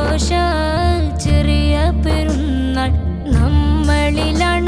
സന്തോഷ ചെറിയ പെരുന്നാൾ നമ്മളിലണവായി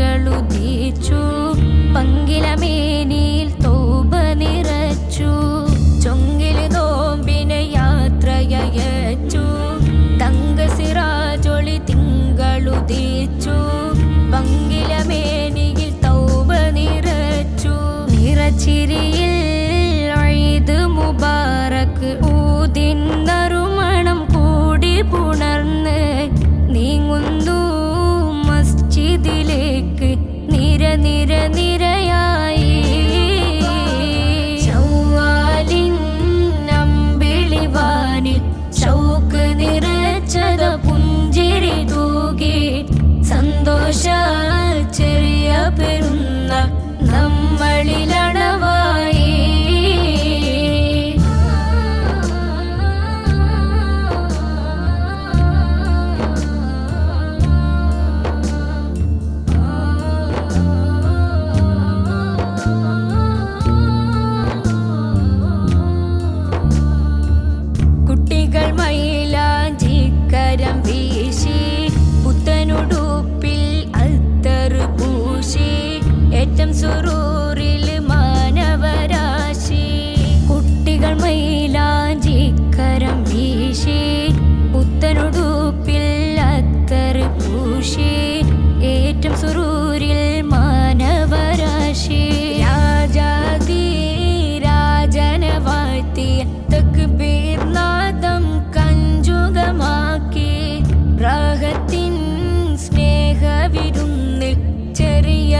തിങ്കളുദീച്ചു പങ്കിലമേനിയിൽ തോപ നിറച്ചു ചൊങ്കിൽ നോമ്പിനെ യാത്രയച്ചു തങ്കസിറാജൊളി തിങ്കളുദീച്ചു പങ്കിലമേനിയിൽ തൗബ നിറച്ചു നിറച്ചിരിയിൽ നിര നിരയായി. ചൊവ്വാലിൻ നമ്പിളിവാനിൽ ഷൗക്ക് പുഞ്ചിരി തൂകി. സന്തോഷ ചെറിയ പെരുന്ന നമ്മളിലണ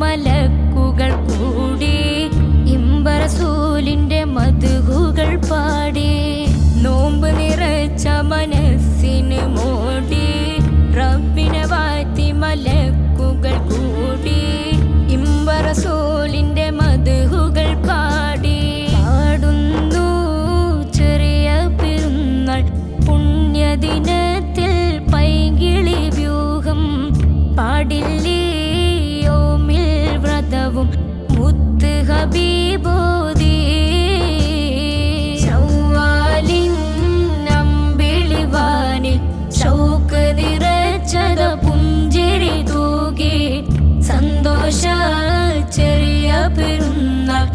മലക്കുകൾ കൂടി ഇമ്പറസൂലിന്റെ മധുകുകൾ പാടി നോമ്പ് നിറച്ച മനസ്സിന് മോടി റബ്ബിനെ വാറ്റി മലക്കുകൾ കൂടി ഇമ്പറസൂലിന്റെ മധുകുകൾ പാടി. പാടുന്നു ചെറിയ പെരുന്നാൾ പുണ്യദിനത്തിൽ പൈകിളി വ്യൂഹം പാടില്ലേ? ഹബീബും മുത്ത് ഹബീബോദി ചൊവ്വാലിൻ നമ്പിളിവാനിൽ ഷൗക്ക് നിറച്ചത പുഞ്ചിരി തൂകി. സന്തോഷ ചെറിയ പെരുന്നാൾ